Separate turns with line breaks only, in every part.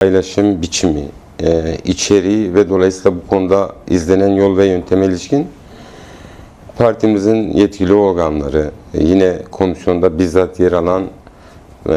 paylaşım biçimi, e, içeriği ve dolayısıyla bu konuda izlenen yol ve yönteme ilişkin partimizin yetkili organları, e, yine komisyonda bizzat yer alan e,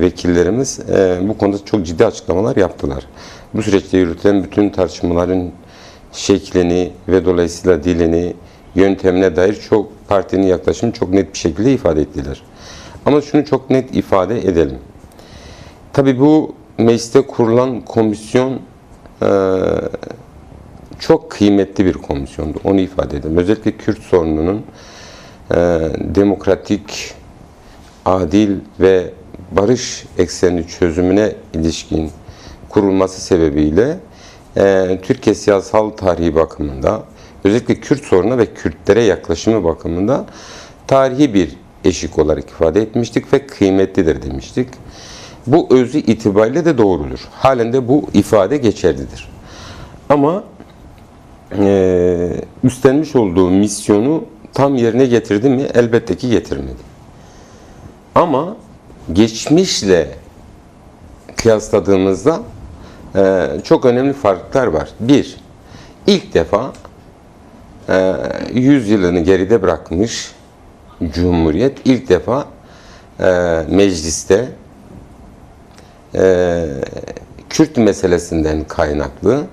vekillerimiz e, bu konuda çok ciddi açıklamalar yaptılar. Bu süreçte yürütülen bütün tartışmaların şeklini ve dolayısıyla dilini, yöntemine dair çok partinin yaklaşımı çok net bir şekilde ifade ettiler. Ama şunu çok net ifade edelim. Tabii bu mecliste kurulan komisyon e, çok kıymetli bir komisyondu. Onu ifade edelim. Özellikle Kürt sorununun e, demokratik, adil ve barış eksenli çözümüne ilişkin kurulması sebebiyle e, Türkiye siyasal tarihi bakımında özellikle Kürt sorununa ve Kürtlere yaklaşımı bakımında tarihi bir eşik olarak ifade etmiştik ve kıymetlidir demiştik. Bu özü itibariyle de doğrudur. Halen de bu ifade geçerlidir. Ama e, üstlenmiş olduğu misyonu tam yerine getirdi mi? Elbette ki getirmedi. Ama geçmişle kıyasladığımızda e, çok önemli farklar var. Bir, ilk defa e, 100 yılını geride bırakmış Cumhuriyet ilk defa e, mecliste e, Kürt meselesinden kaynaklı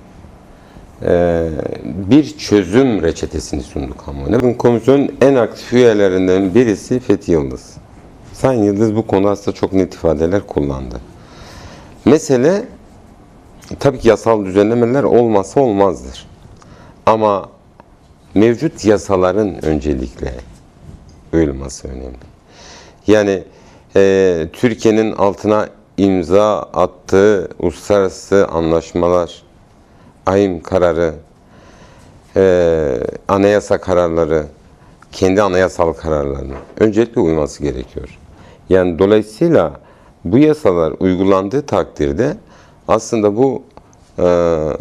e, bir çözüm reçetesini sundu kamuoyuna. Bugün Komisyonun en aktif üyelerinden birisi Fethi Yıldız. Sayın Yıldız bu konu aslında çok net ifadeler kullandı. Mesele tabii ki yasal düzenlemeler olmazsa olmazdır. Ama mevcut yasaların öncelikle uyulması önemli. Yani e, Türkiye'nin altına imza attığı uluslararası anlaşmalar, AYM kararı, e, anayasa kararları, kendi anayasal kararlarına öncelikle uyması gerekiyor. Yani dolayısıyla bu yasalar uygulandığı takdirde aslında bu e,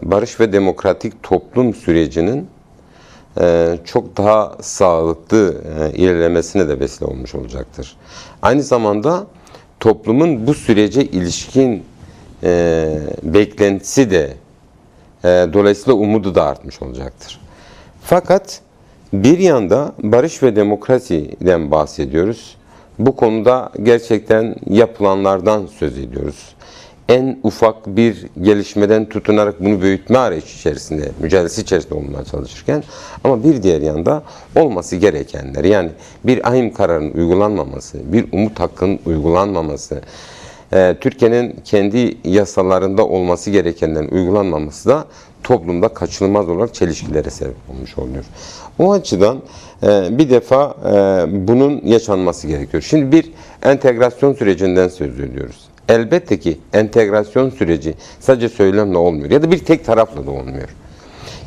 barış ve demokratik toplum sürecinin e, çok daha sağlıklı e, ilerlemesine de vesile olmuş olacaktır. Aynı zamanda toplumun bu sürece ilişkin e, beklentisi de e, dolayısıyla umudu da artmış olacaktır. Fakat bir yanda barış ve demokrasiden bahsediyoruz. Bu konuda gerçekten yapılanlardan söz ediyoruz. En ufak bir gelişmeden tutunarak bunu büyütme arayışı içerisinde, mücadelesi içerisinde olmaya çalışırken ama bir diğer yanda olması gerekenler yani bir ahim kararının uygulanmaması, bir umut hakkının uygulanmaması, e, Türkiye'nin kendi yasalarında olması gerekenlerin uygulanmaması da toplumda kaçınılmaz olarak çelişkilere sebep olmuş oluyor. O açıdan e, bir defa e, bunun yaşanması gerekiyor. Şimdi bir entegrasyon sürecinden söz ediyoruz. Elbette ki entegrasyon süreci sadece söylemle olmuyor ya da bir tek tarafla da olmuyor.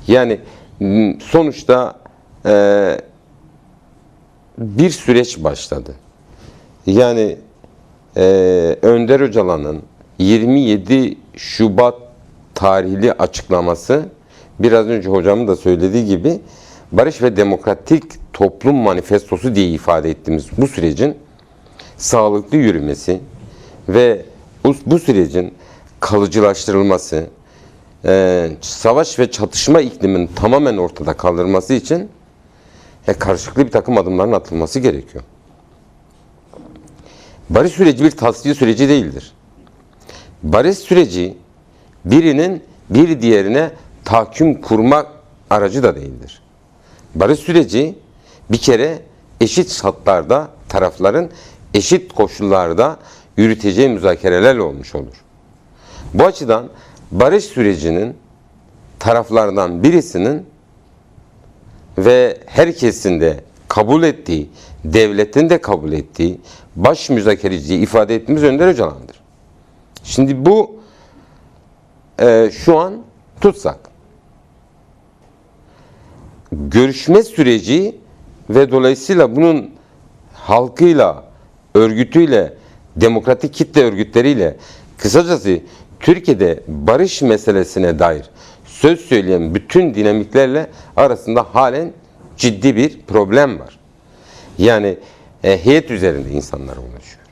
Yani sonuçta e, bir süreç başladı. Yani e, Önder Öcalan'ın 27 Şubat tarihli açıklaması biraz önce hocamın da söylediği gibi barış ve demokratik toplum manifestosu diye ifade ettiğimiz bu sürecin sağlıklı yürümesi ve bu, sürecin kalıcılaştırılması, e, savaş ve çatışma ikliminin tamamen ortada kaldırılması için e, karşılıklı bir takım adımların atılması gerekiyor. Barış süreci bir tasfiye süreci değildir. Barış süreci birinin bir diğerine tahakküm kurma aracı da değildir. Barış süreci bir kere eşit şartlarda tarafların eşit koşullarda yürüteceği müzakerelerle olmuş olur. Bu açıdan barış sürecinin taraflardan birisinin ve herkesin de kabul ettiği, devletin de kabul ettiği baş müzakereci ifade ettiğimiz Önder Öcalan'dır. Şimdi bu e, şu an tutsak. Görüşme süreci ve dolayısıyla bunun halkıyla, örgütüyle, demokratik kitle örgütleriyle kısacası Türkiye'de barış meselesine dair söz söyleyen bütün dinamiklerle arasında halen ciddi bir problem var. Yani e, heyet üzerinde insanlar oluşuyor.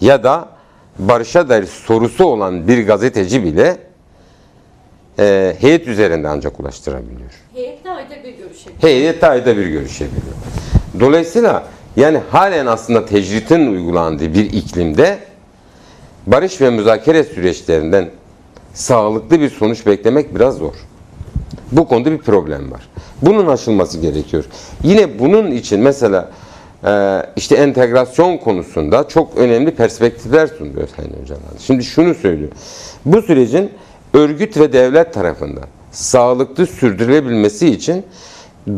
Ya da barışa dair sorusu olan bir gazeteci bile e, heyet üzerinde ancak ulaştırabiliyor.
Heyette ayda bir görüşebilir.
Heyet ayda bir görüşebiliyor. Dolayısıyla yani halen aslında tecritin uygulandığı bir iklimde barış ve müzakere süreçlerinden sağlıklı bir sonuç beklemek biraz zor. Bu konuda bir problem var. Bunun aşılması gerekiyor. Yine bunun için mesela e, işte entegrasyon konusunda çok önemli perspektifler sunuyor Sayın Öcalan. Şimdi şunu söylüyor. Bu sürecin örgüt ve devlet tarafından sağlıklı sürdürülebilmesi için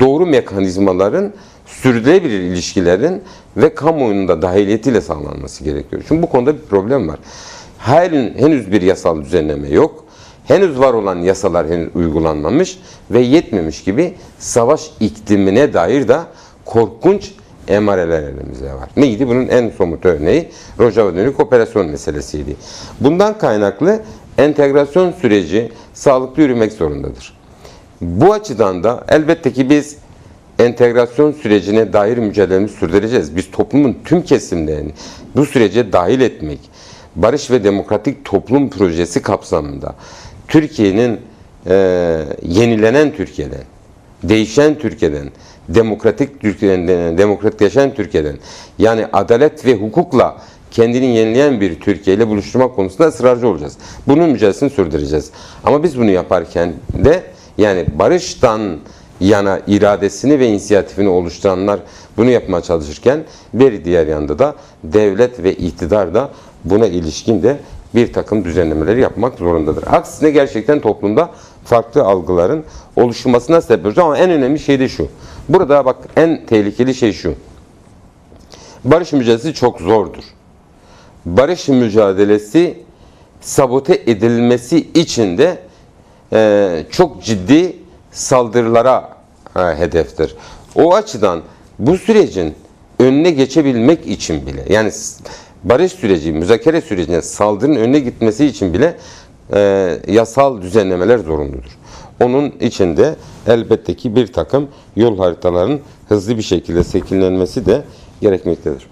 doğru mekanizmaların sürdürülebilir ilişkilerin ve kamuoyunun da dahiliyetiyle sağlanması gerekiyor. Çünkü bu konuda bir problem var. Halen henüz bir yasal düzenleme yok. Henüz var olan yasalar henüz uygulanmamış ve yetmemiş gibi savaş iklimine dair de korkunç emareler elimizde var. Neydi? Bunun en somut örneği Rojava dönük operasyon meselesiydi. Bundan kaynaklı entegrasyon süreci sağlıklı yürümek zorundadır. Bu açıdan da elbette ki biz entegrasyon sürecine dair mücadelemizi sürdüreceğiz. Biz toplumun tüm kesimlerini bu sürece dahil etmek, barış ve demokratik toplum projesi kapsamında Türkiye'nin e, yenilenen Türkiye'den, değişen Türkiye'den, demokratik Türkiye'den, demokratikleşen Türkiye'den, yani adalet ve hukukla kendini yenileyen bir Türkiye ile buluşturmak konusunda ısrarcı olacağız. Bunun mücadelesini sürdüreceğiz. Ama biz bunu yaparken de yani barıştan yana iradesini ve inisiyatifini oluşturanlar bunu yapmaya çalışırken bir diğer yanda da devlet ve iktidar da buna ilişkin de bir takım düzenlemeleri yapmak zorundadır. Aksine gerçekten toplumda farklı algıların oluşmasına sebep olacak ama en önemli şey de şu. Burada bak en tehlikeli şey şu. Barış mücadelesi çok zordur. Barış mücadelesi sabote edilmesi için de e, çok ciddi saldırılara e, hedeftir. O açıdan bu sürecin önüne geçebilmek için bile yani barış süreci, müzakere sürecine saldırının önüne gitmesi için bile e, yasal düzenlemeler zorunludur. Onun içinde elbette ki bir takım yol haritalarının hızlı bir şekilde şekillenmesi de gerekmektedir.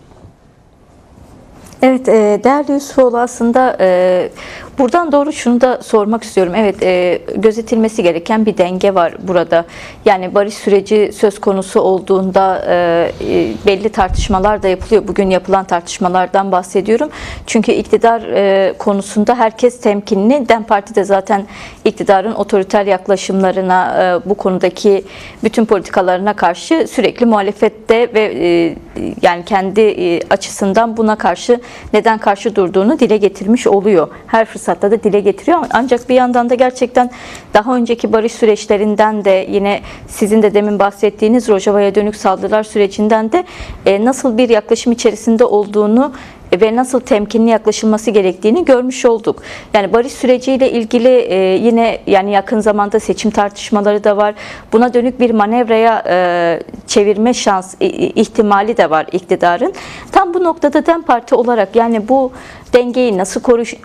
Evet, e, değerli Yusufoğlu aslında e, buradan doğru şunu da sormak istiyorum. Evet, e, gözetilmesi gereken bir denge var burada. Yani barış süreci söz konusu olduğunda e, e, belli tartışmalar da yapılıyor. Bugün yapılan tartışmalardan bahsediyorum. Çünkü iktidar e, konusunda herkes temkinli. DEM Parti de zaten iktidarın otoriter yaklaşımlarına, e, bu konudaki bütün politikalarına karşı sürekli muhalefette ve e, yani kendi e, açısından buna karşı neden karşı durduğunu dile getirmiş oluyor. Her fırsatta da dile getiriyor. Ancak bir yandan da gerçekten daha önceki barış süreçlerinden de yine sizin de demin bahsettiğiniz Rojava'ya dönük saldırılar sürecinden de e, nasıl bir yaklaşım içerisinde olduğunu ve nasıl temkinli yaklaşılması gerektiğini görmüş olduk. Yani barış süreciyle ilgili e, yine yani yakın zamanda seçim tartışmaları da var. Buna dönük bir manevraya e, çevirme şans ihtimali de var iktidarın. Tam bu noktada DEM Parti olarak yani bu dengeyi nasıl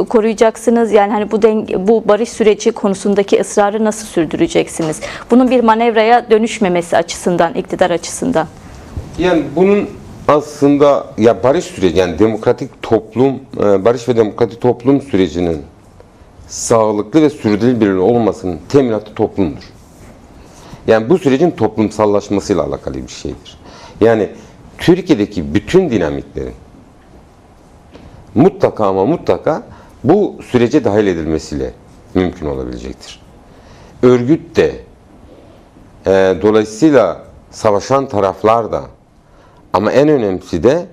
koruyacaksınız? Yani hani bu denge, bu barış süreci konusundaki ısrarı nasıl sürdüreceksiniz? Bunun bir manevraya dönüşmemesi açısından, iktidar açısından.
Yani bunun aslında ya barış süreci yani demokratik toplum, e, barış ve demokratik toplum sürecinin sağlıklı ve sürdürülebilir olmasının teminatı toplumdur. Yani bu sürecin toplumsallaşmasıyla alakalı bir şeydir. Yani Türkiye'deki bütün dinamiklerin mutlaka ama mutlaka bu sürece dahil edilmesiyle mümkün olabilecektir. Örgüt de e, dolayısıyla savaşan taraflar da ama en önemlisi de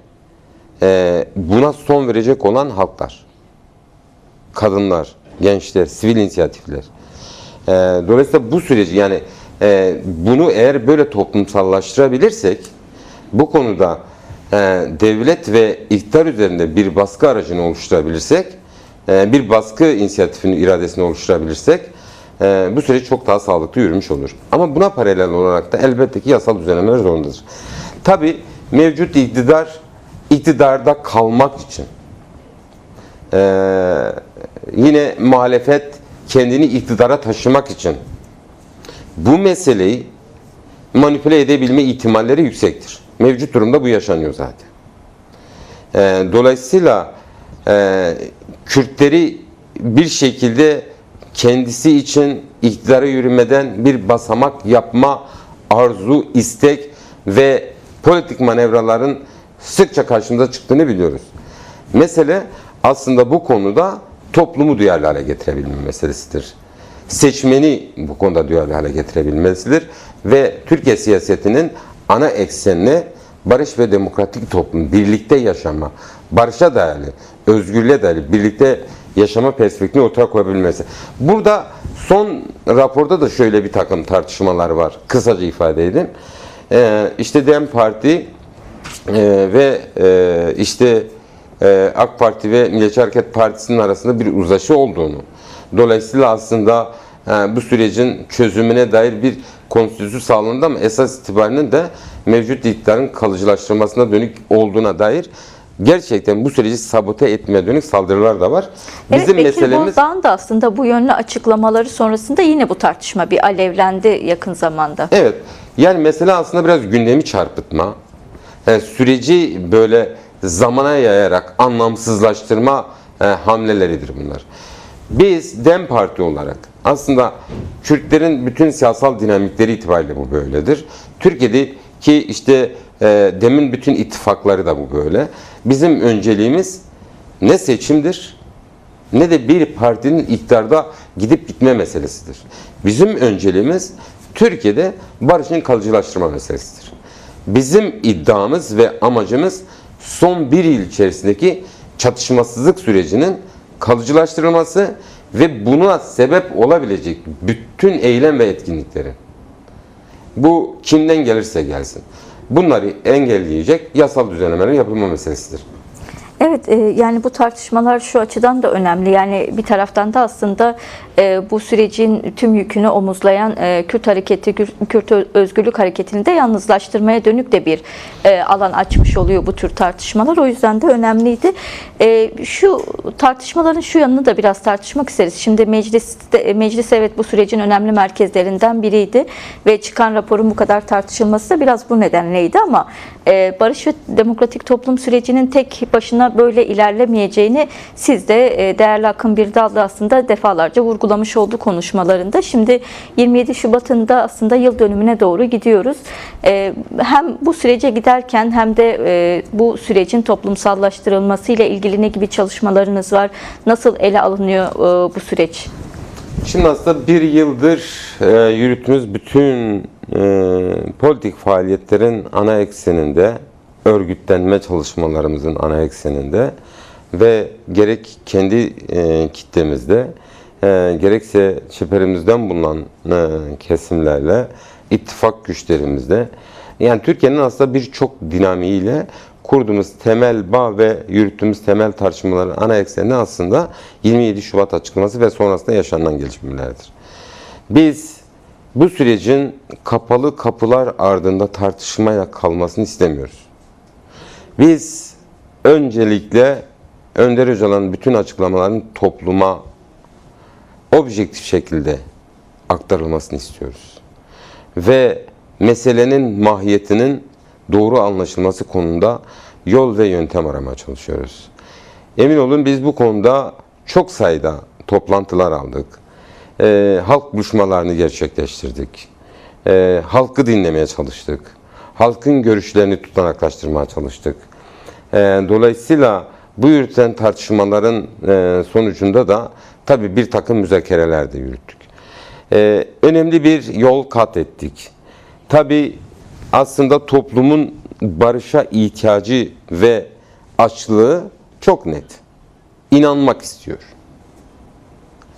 e, buna son verecek olan halklar. Kadınlar, gençler, sivil inisiyatifler. E, dolayısıyla bu süreci yani e, bunu eğer böyle toplumsallaştırabilirsek bu konuda e, devlet ve iktidar üzerinde bir baskı aracını oluşturabilirsek e, bir baskı inisiyatifini, iradesini oluşturabilirsek e, bu süreç çok daha sağlıklı yürümüş olur. Ama buna paralel olarak da elbette ki yasal düzenlemeler zorundadır. Tabi mevcut iktidar iktidarda kalmak için e, yine muhalefet kendini iktidara taşımak için bu meseleyi manipüle edebilme ihtimalleri yüksektir. Mevcut durumda bu yaşanıyor zaten. E, dolayısıyla e, Kürtleri bir şekilde kendisi için iktidara yürümeden bir basamak yapma arzu, istek ve politik manevraların sıkça karşımıza çıktığını biliyoruz. Mesele aslında bu konuda toplumu duyarlı hale getirebilme meselesidir. Seçmeni bu konuda duyarlı hale getirebilmesidir ve Türkiye siyasetinin ana eksenine barış ve demokratik toplum, birlikte yaşama, barışa dayalı, özgürlüğe dayalı, birlikte yaşama perspektifini ortaya koyabilmesi. Burada son raporda da şöyle bir takım tartışmalar var. Kısaca ifade edeyim. Ee, işte DEM Parti ee, ve e, işte e, AK Parti ve Milliyetçi Hareket Partisi'nin arasında bir uzlaşı olduğunu, dolayısıyla aslında e, bu sürecin çözümüne dair bir konstitüsyon sağlandı ama esas itibariyle de mevcut iktidarın kalıcılaştırmasına dönük olduğuna dair gerçekten bu süreci sabote etmeye dönük saldırılar da var.
Evet,
Bizim
Bekir
meselemiz
Bozdağ'ın da aslında bu yönlü açıklamaları sonrasında yine bu tartışma bir alevlendi yakın zamanda.
Evet. Yani mesele aslında biraz gündemi çarpıtma. Yani süreci böyle zamana yayarak anlamsızlaştırma e, hamleleridir bunlar. Biz DEM Parti olarak aslında Kürtlerin bütün siyasal dinamikleri itibariyle bu böyledir. Türkiye'deki işte e, DEM'in bütün ittifakları da bu böyle. Bizim önceliğimiz ne seçimdir ne de bir partinin iktidarda gidip gitme meselesidir. Bizim önceliğimiz Türkiye'de barışın kalıcılaştırma meselesidir. Bizim iddiamız ve amacımız son bir yıl içerisindeki çatışmasızlık sürecinin kalıcılaştırılması ve buna sebep olabilecek bütün eylem ve etkinliklerin bu kimden gelirse gelsin. Bunları engelleyecek yasal düzenlemelerin yapılma meselesidir.
Evet e, yani bu tartışmalar şu açıdan da önemli. Yani bir taraftan da aslında e, bu sürecin tüm yükünü omuzlayan e, Kürt hareketi, Kürt, özgürlük hareketini de yalnızlaştırmaya dönük de bir e, alan açmış oluyor bu tür tartışmalar. O yüzden de önemliydi. E, şu tartışmaların şu yanını da biraz tartışmak isteriz. Şimdi meclis meclis evet bu sürecin önemli merkezlerinden biriydi ve çıkan raporun bu kadar tartışılması da biraz bu nedenleydi ama e, barış ve demokratik toplum sürecinin tek başına böyle ilerlemeyeceğini siz de e, değerli Akın Birdal da aslında defalarca vurgulamış oldu konuşmalarında. Şimdi 27 Şubat'ın da aslında yıl dönümüne doğru gidiyoruz. E, hem bu sürece giderken hem de e, bu sürecin toplumsallaştırılması ile ilgili ne gibi çalışmalarınız var? Nasıl ele alınıyor e, bu süreç?
Şimdi aslında bir yıldır e, yürüttüğümüz bütün e, politik faaliyetlerin ana ekseninde, örgütlenme çalışmalarımızın ana ekseninde ve gerek kendi e, kitlemizde, e, gerekse çeperimizden bulunan e, kesimlerle, ittifak güçlerimizde, yani Türkiye'nin aslında birçok dinamiğiyle kurduğumuz temel bağ ve yürüttüğümüz temel tartışmaların ana ekseni aslında 27 Şubat açıklaması ve sonrasında yaşanan gelişmelerdir. Biz bu sürecin kapalı kapılar ardında tartışmaya kalmasını istemiyoruz. Biz öncelikle Önder Öcalan'ın bütün açıklamalarının topluma objektif şekilde aktarılmasını istiyoruz. Ve meselenin mahiyetinin doğru anlaşılması konusunda yol ve yöntem aramaya çalışıyoruz. Emin olun biz bu konuda çok sayıda toplantılar aldık. Ee, halk buluşmalarını gerçekleştirdik. Ee, halkı dinlemeye çalıştık. Halkın görüşlerini tutanaklaştırmaya çalıştık. Ee, dolayısıyla bu yürütülen tartışmaların e, sonucunda da tabii bir takım müzakereler de yürüttük. Ee, önemli bir yol kat ettik. Tabii aslında toplumun barışa ihtiyacı ve açlığı çok net. İnanmak istiyor.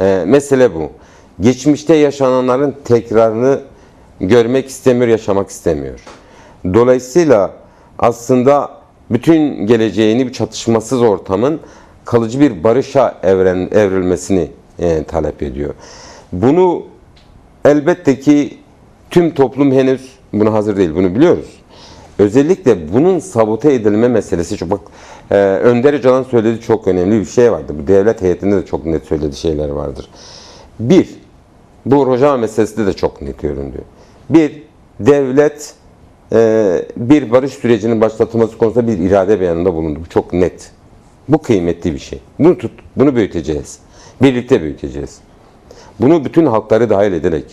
Ee, mesele bu. Geçmişte yaşananların tekrarını görmek istemiyor, yaşamak istemiyor. Dolayısıyla aslında bütün geleceğini bir çatışmasız ortamın kalıcı bir barışa evren, evrilmesini e, talep ediyor. Bunu elbette ki tüm toplum henüz buna hazır değil, bunu biliyoruz. Özellikle bunun sabote edilme meselesi çok bak e, Önder Öcalan söylediği çok önemli bir şey vardı. Bu devlet heyetinde de çok net söylediği şeyler vardır. Bir, bu Rojava meselesinde de çok net göründü. Bir, devlet e, bir barış sürecinin başlatılması konusunda bir irade beyanında bulundu. Bu çok net. Bu kıymetli bir şey. Bunu tut, bunu büyüteceğiz. Birlikte büyüteceğiz. Bunu bütün halkları dahil ederek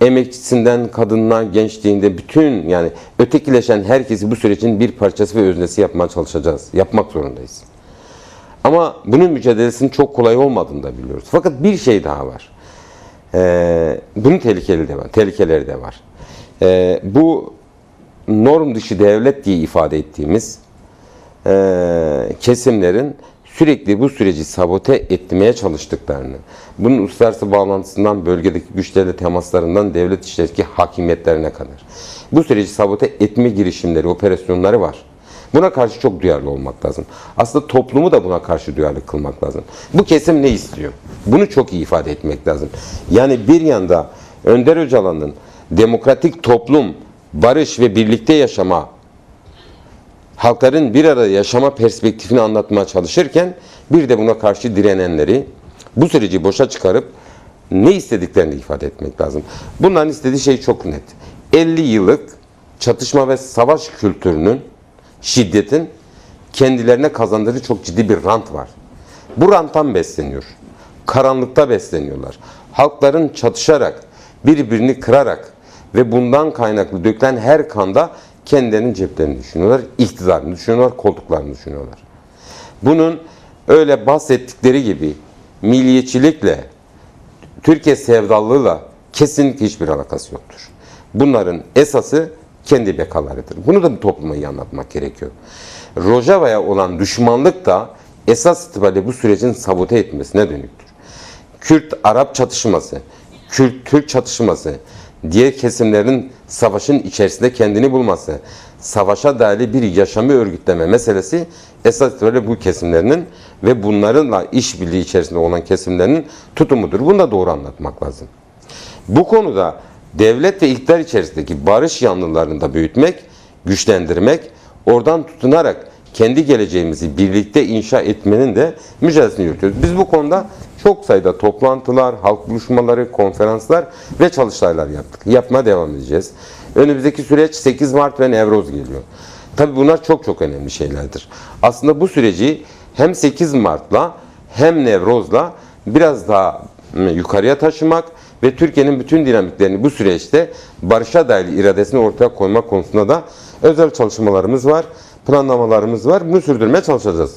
emekçisinden kadınına, gençliğinde bütün yani ötekileşen herkesi bu sürecin bir parçası ve öznesi yapmaya çalışacağız. Yapmak zorundayız. Ama bunun mücadelesinin çok kolay olmadığını da biliyoruz. Fakat bir şey daha var. Ee, bunun tehlikeli de var, tehlikeleri de var. Ee, bu norm dışı devlet diye ifade ettiğimiz e, kesimlerin sürekli bu süreci sabote etmeye çalıştıklarını, bunun uluslararası bağlantısından, bölgedeki güçlerle temaslarından devlet içerisindeki hakimiyetlerine kadar bu süreci sabote etme girişimleri, operasyonları var. Buna karşı çok duyarlı olmak lazım. Aslında toplumu da buna karşı duyarlı kılmak lazım. Bu kesim ne istiyor? Bunu çok iyi ifade etmek lazım. Yani bir yanda Önder Öcalan'ın demokratik toplum, barış ve birlikte yaşama halkların bir arada yaşama perspektifini anlatmaya çalışırken bir de buna karşı direnenleri bu süreci boşa çıkarıp ne istediklerini ifade etmek lazım. Bunların istediği şey çok net. 50 yıllık çatışma ve savaş kültürünün, şiddetin kendilerine kazandırdığı çok ciddi bir rant var. Bu ranttan besleniyor. Karanlıkta besleniyorlar. Halkların çatışarak, birbirini kırarak ve bundan kaynaklı dökülen her kanda kendilerinin ceplerini düşünüyorlar, iktidarını düşünüyorlar, koltuklarını düşünüyorlar. Bunun öyle bahsettikleri gibi milliyetçilikle, Türkiye sevdalılığıyla kesinlikle hiçbir alakası yoktur. Bunların esası kendi bekalarıdır. Bunu da bu topluma iyi anlatmak gerekiyor. Rojava'ya olan da esas itibariyle bu sürecin sabote etmesine dönüktür. Kürt-Arap çatışması, Kürt-Türk çatışması, diğer kesimlerin savaşın içerisinde kendini bulması, savaşa dair bir yaşamı örgütleme meselesi esas itibariyle bu kesimlerinin ve bunlarınla işbirliği içerisinde olan kesimlerin tutumudur. Bunu da doğru anlatmak lazım. Bu konuda devlet ve iktidar içerisindeki barış yanlılarını da büyütmek, güçlendirmek, oradan tutunarak kendi geleceğimizi birlikte inşa etmenin de mücadelesini yürütüyoruz. Biz bu konuda çok sayıda toplantılar, halk buluşmaları, konferanslar ve çalıştaylar yaptık. Yapmaya devam edeceğiz. Önümüzdeki süreç 8 Mart ve Nevroz geliyor. Tabii bunlar çok çok önemli şeylerdir. Aslında bu süreci hem 8 Mart'la hem Nevroz'la biraz daha ım, yukarıya taşımak ve Türkiye'nin bütün dinamiklerini bu süreçte barışa dair iradesini ortaya koymak konusunda da özel çalışmalarımız var, planlamalarımız var. Bunu sürdürmeye çalışacağız.